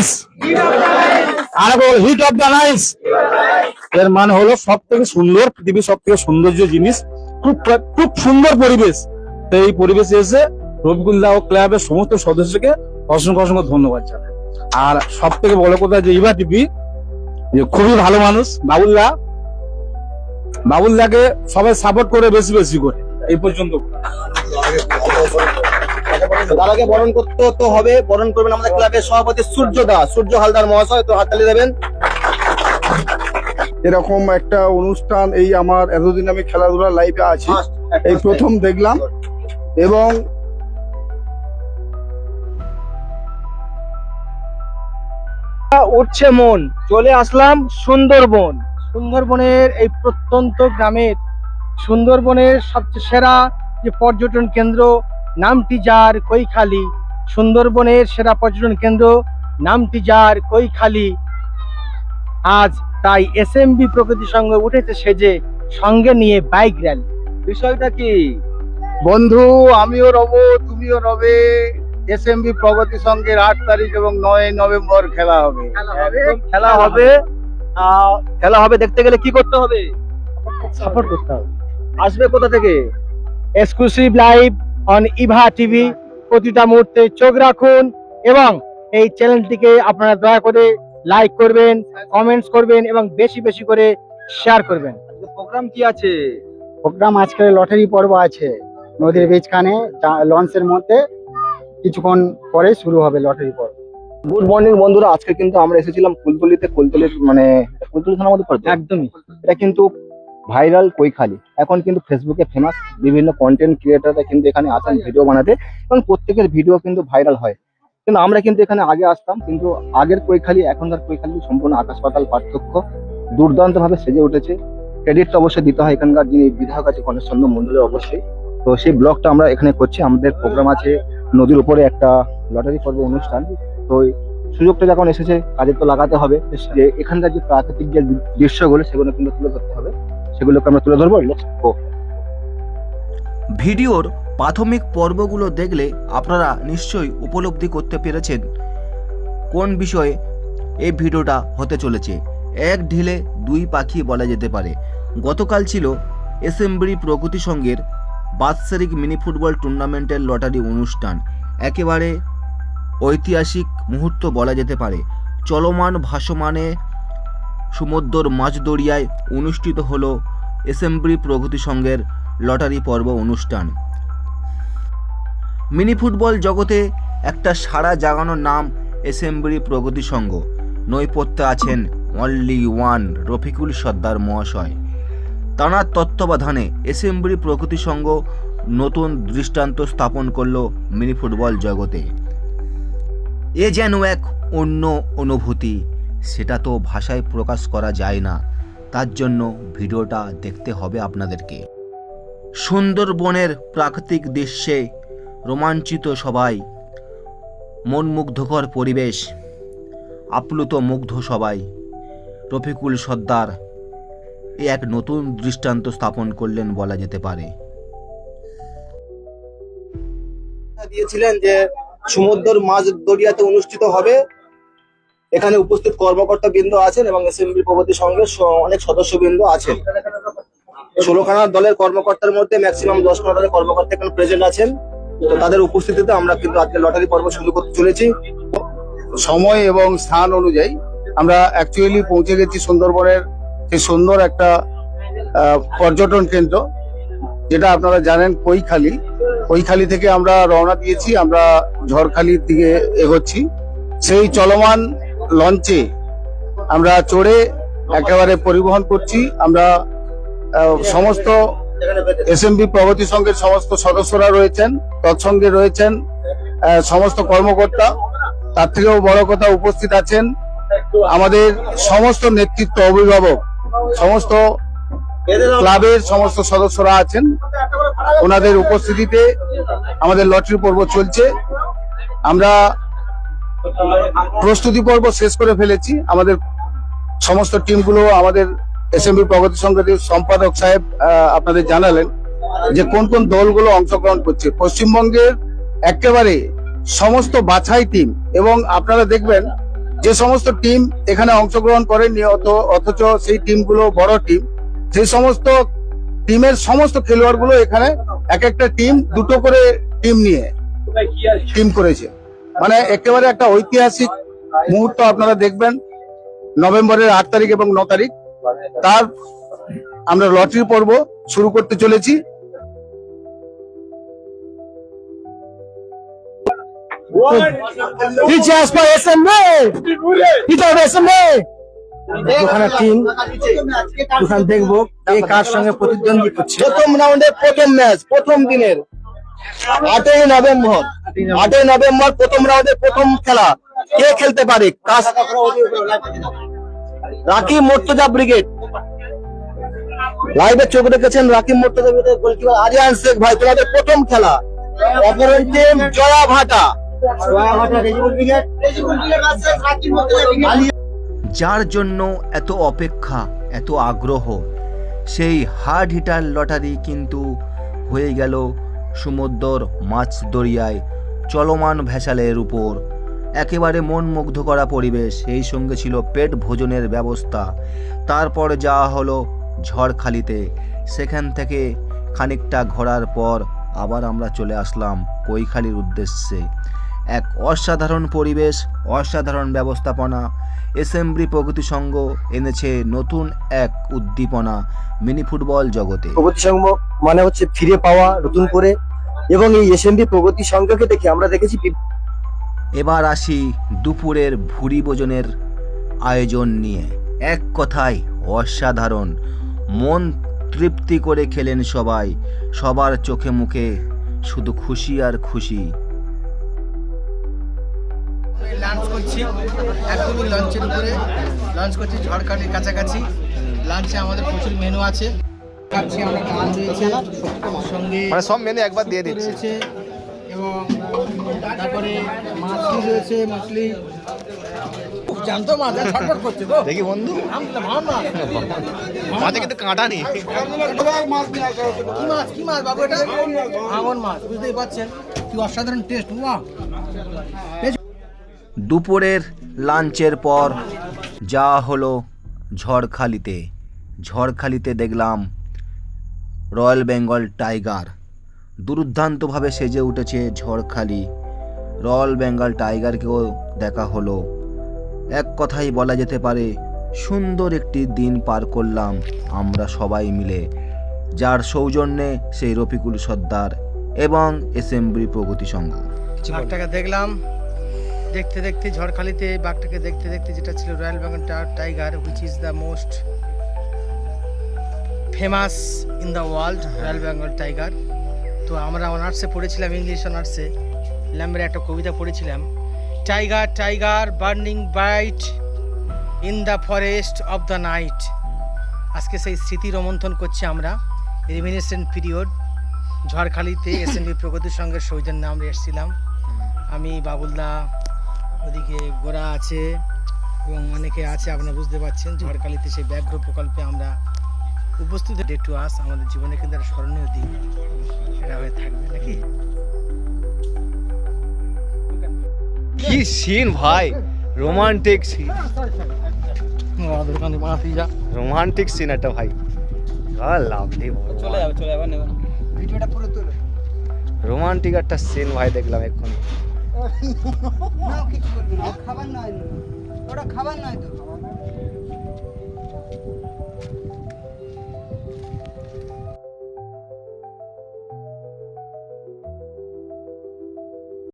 Nice আর hit of the nice এর মানে হলো সব থেকে সুন্দর, পৃথিবীর সব থেকে সৌন্দর্য জিনিস। খুব খুব সুন্দর পরিবেশ। তো এই পরিবেশে এসে রবিকুল্লাহ ক্লাবের সমস্ত সদস্যকে অসংখ্য অসংখ্য ধন্যবাদ জানাই। আর সব থেকে বড় কথা যে ইভা টিভি, যে খুবই ভালো মানুষ বাবুল্লাহ বাবুল্লাহকে সবাই সাপোর্ট করে বেশি বেশি করে। এই পর্যন্ত। তার আগে বরণ করতে তো হবে। বরণ করবেন আমাদের ক্লাবের সভাপতি সূর্য দাস। সূর্য হালদার মহাশয় তো হাততালি দেবেন। এরকম একটা অনুষ্ঠান এই আমার এতদিন আমি খেলাধুলা লাইফে আছি। এই প্রথম দেখলাম। এবং উঠছে মন। চলে আসলাম সুন্দরবন। সুন্দরবনের এই প্রত্যন্ত গ্রামের সুন্দরবনের সবচেয়ে সেরা যে পর্যটন কেন্দ্র নামটি যার কৈখালি। সুন্দরবনের সেরা পর্যটন কেন্দ্র নামটি যার কৈখালি। আজ তাই এসএমবি প্রকৃতির সঙ্গে উঠেছে সেজে সঙ্গে নিয়ে বাইক র্যালি বিষয়টা কি? বন্ধু আমিও রব তুমিও রবে। এসএমবি প্রগতি সংঘের আট তারিখ এবং নয় নভেম্বর খেলা হবে। খেলা হবে? খেলা হবে। দেখতে গেলে কি করতে হবে? সাপোর্ট করতে হবে। আসবে কোথা থেকে? Exclusive live on Eva TV প্রতিটা মুহূর্তে চোখ রাখুন এবং এই চ্যানেলটিকে আপনারা দয়া করে লাইক করবেন কমেন্টস করবেন এবং বেশি বেশি করে শেয়ার করবেন। প্রোগ্রাম কি আছে? প্রোগ্রাম আজকে লটারি পর্ব আছে। নদীর বীজখানে লঞ্চের মধ্যে কিছুক্ষণ পরে শুরু হবে লটারি পর্ব। গুড মর্নিং বন্ধুরা আজকে কিন্তু আমরা এসেছিলাম কুলতলিতে কুলতলির মানে কুলতলি থানার মধ্যে একদমই। এটা কিন্তু ভাইরাল কৈখালি। এখন কিন্তু ফেসবুকে ফেমাস বিভিন্ন কন্টেন্ট ক্রিয়েটাররা কিন্তু এখানে আসেন ভিডিও বানাতে। এবং প্রত্যেকের ভিডিও কিন্তু ভাইরাল হয়। কিন্তু আমরা কিন্তু এখানে আগে আসতাম, কিন্তু আগের কৈখালি, এখনকার কৈখালি সম্পূর্ণ আকাশ পাতাল পার্থক্য। দুর্দান্ত ভাবে সেজে উঠেছে। ক্রেডিট তো অবশ্যই দিতে হয় এখানকার যিনি বিধায়ক আছে গণেশ চন্দ্র মন্ডলের অবশ্যই। তো সেই ব্লগটা আমরা এখানে করছি। আমাদের প্রোগ্রাম আছে নদীর উপরে একটা লটারি পর্ব অনুষ্ঠান। তো সুযোগটা যখন এসেছে কাজে তো লাগাতে হবে। যে এখানকার যে প্রাকৃতিক যে দৃশ্যগুলো, সেগুলো কিন্তু তুলে ধরতে হবে। সেগুলোকে আমরা তুলে ধরবো ভিডিওর প্রাথমিক পর্বগুলো দেখলে আপনারা নিশ্চয়ই উপলব্ধি করতে পেরেছেন কোন বিষয়ে এই ভিডিওটা হতে চলেছে। এক ঢিলে দুই পাখি বলা যেতে পারে। গতকাল ছিল এসেম্বলি প্রগতি সংঘের বাৎসরিক মিনি ফুটবল টুর্নামেন্টের লটারি অনুষ্ঠান। একেবারে ঐতিহাসিক মুহূর্ত বলা যেতে পারে। চলমান ভাসমানে সমুদ্র মাঝদরিয়ায় অনুষ্ঠিত হল এসেম্বলি প্রগতি সংঘের লটারি পর্ব অনুষ্ঠান। মিনি ফুটবল জগতে একটা সারা জাগানোর নাম এসেম্বলি প্রগতি সংঘ। নৈপথ্যে আছেন অনলি ওয়ান রফিকুল সর্দার মহাশয়। তাঁর তত্ত্বাবধানে এসেম্বলি প্রগতি সংঘ নতুন দৃষ্টান্ত স্থাপন করল মিনি ফুটবল জগতে। এ যেন এক অন্য অনুভূতি। সেটা তো ভাষায় প্রকাশ করা যায় না। তার জন্য ভিডিওটা দেখতে হবে আপনাদেরকে। সুন্দরবনের প্রাকৃতিক দৃশ্যে রোমাঞ্চিত সবাই। মনমুগ্ধকর পরিবেশ। আপ্লুত মুগ্ধ সবাই। রফিকুল সর্দার এ এক নতুন দৃষ্টান্ত স্থাপন করলেন বলা যেতে পারে। দিয়েছিলেন যে সমুদ্র মাঝ দরিয়াতে অনুষ্ঠিত হবে। এখানে উপস্থিত কর্মকর্তা বৃন্দ আছেন এবং এসএমবি প্রগতি সংঘের অনেক সদস্য বৃন্দ আছেন। ষোলোখানা দলের কর্মকর্তার মধ্যে ম্যাক্সিমাম দশ খানা দলের কর্মকর্তা এখানে প্রেজেন্ট আছেন। তো তাদের উপস্থিতিতে আমরা কিন্তু আজকে লটারি পর্ব শুরু করতে চলেছি। সময় এবং স্থান অনুযায়ী আমরা অ্যাকচুয়ালি পৌঁছে গেছি সুন্দরবনের সেই সুন্দর একটা পর্যটন কেন্দ্র, যেটা আপনারা জানেন কৈখালি। কৈখালি থেকে আমরা রওনা দিয়েছি, আমরা ঝড়খালির দিকে এগোচ্ছি। সেই চলমান লঞ্চে আমরা চড়ে একেবারে পরিবহন করছি। আমরা সমস্ত এসএমবি প্রগতি সংঘের সমস্ত সদস্যরা রয়েছেন, তৎসঙ্গে রয়েছেন সমস্ত কর্মকর্তা। তার থেকেও বড় কথা উপস্থিত আছেন আমাদের সমস্ত নেতৃত্ব অভিভাবক, সমস্ত ক্লাবের সমস্ত সদস্যরা আছেন। ওনাদের উপস্থিতিতে আমাদের লটারি পর্ব চলছে। আমরা প্রস্তুতি পর্ব শেষ করে ফেলেছি। আমাদের সমস্ত টিমগুলো, আমাদের এসএমবি প্রগতি সংঘের সম্পাদক সাহেব আপনাদের জানালেন যে কোন কোন দলগুলো অংশগ্রহণ করছে। পশ্চিমবঙ্গের একেবারে সমস্ত বাছাই টিম এবং আপনারা দেখবেন যে সমস্ত টিম এখানে অংশগ্রহণ করেনি অথচ সেই টিমগুলো বড় টিম। সেই সমস্ত টিমের সমস্ত খেলোয়াড়গুলো এখানে এক একটা টিম দুটো করে টিম নিয়ে টিম করেছে। মানে একেবারে একটা ঐতিহাসিক মুহূর্ত আপনারা দেখবেন নভেম্বরের আট তারিখ এবং ন তারিখ। তার আমরা লটারি পর্ব শুরু করতে চলেছি! ওখানে টিম ওখানে দেখব কার সঙ্গে প্রতিদ্বন্দ্বী করছে। প্রথম রাউন্ডে প্রথম ম্যাচ প্রথম দিনের। আটই নভেম্বর আটই নভেম্বর প্রথম রাউন্ডে প্রথম খেলা। কে খেলতে পারে? রাকিব মোর্তজা ব্রিগেড। লাইভে চোখ রেখেছেন রাকিব মোর্তজা গোলকিপার আরিয়ান শেখ ভাই। তোমাদের প্রথম খেলা। অপরের টিম জয়া ভাটা। যার জন্য এত অপেক্ষা, এত আগ্রহ, সেই হার্ড হিটার লটারি কিন্তু হয়ে গেল সমুদ্র মাছ দরিয়ায় চলমান ভেসালের উপর। একেবারে মন মুগ্ধ করা পরিবেশ, এই সঙ্গে ছিল পেট ভোজনের ব্যবস্থা। তারপর যাওয়া হলো ঝড়খালিতে, সেখান থেকে খানিকটা ঘোরার পর আবার আমরা চলে আসলাম কৈখালির উদ্দেশ্যে। এক অসাধারণ পরিবেশ, অসাধারণ ব্যবস্থাপনা, এসএমবি প্রগতি সংঘ এনেছে নতুন এক উদ্দীপনা, মিনি ফুটবল জগতে। প্রগতি সংঘ মানে হচ্ছে ফিরে পাওয়া, নতুন করে এবং এই এসএমবি প্রগতি সংঘকে দেখে আমরা দেখেছি এবার আসি দুপুরের ভুরি ভোজনের আয়োজন নিয়ে। এক কথায় অসাধারণ। মন তৃপ্তি করে খেলেন সবাই। সবার চোখে মুখে শুধু খুশি আর খুশি। লাঞ্চ করছি। একদমই লঞ্চের উপরে। লঞ্চ করছি ঝড়খালির কাছাকাছি। লাঞ্চে আমাদের প্রচুর মেনু আছে। মানে সব মেনু একবার দিয়ে দিচ্ছে। এবং তারপরে মাছলি রয়েছে মাছলি। জানতো মাছ ছটফট করছে তো দেখি বন্ধু। আমটা ভাঙন মাছ। মাঝে কিন্তু কাঁটা নেই। কি মাছ কি মাছ বাবু এটা? ভাঙন মাছ বুঝতেই পারছেন। কি অসাধারণ টেস্ট বাহ। দুপুরের লাঞ্চের পর যা হলো ঝড়খালিতে। ঝড়খালিতে দেখলাম রয়্যাল বেঙ্গল টাইগার। দুর্দান্তভাবে সেজে উঠেছে ঝড়খালি। রয়্যাল বেঙ্গল টাইগারকেও দেখা হলো। এক কথাই বলা যেতে পারে, সুন্দর একটি দিন পার করলাম আমরা সবাই মিলে, যার সৌজন্যে সেই রফিকুল সর্দার এবং এসএমবি প্রগতি সংঘ। বাঘটাকে দেখলাম। দেখতে দেখতে ঝড়খালিতে বাঘটাকে দেখতে দেখতে যেটা ছিল royal Bengal tiger which is the most famous in the world royal Bengal tiger তো আমরা অনার্সে পড়েছিলাম ইংলিশ অনার্সে ল্যাম্বের একটা কবিতা পড়েছিলাম। Tiger tiger burning bright in the forest of the night আজকে সেই স্মৃতি রোমন্থন করছি আমরা। রিমিনিসেন্ট পিরিয়ড ঝড়খালিতে এসএনবি প্রগতির সঙ্গে সৌজন্যে আমরা এসেছিলাম। আমি বাবুলদা ওদিকে গোড়া আছে এবং অনেকে আছে আপনারা বুঝতে পারছেন। ঝড়খালিতে সেই ব্যাঘ্র প্রকল্পে আমরা উপস্থিত ডে টু আস আমাদের জীবনে কিন্তু একটা স্মরণীয় দিন সেটা হয়ে থাকবে নাকি? কি সিন ভাই? রোমান্টিক সিন দোকানে বানাতে যা। রোমান্টিক সিন একটা ভাই। লাভলি চলে যাবে চলে যাবে ভিডিওটা পুরো তুলো। রোমান্টিক একটা সিন ভাই দেখলাম এক্ষুনি। খাবার নয় ওটা খাবার নয় তো।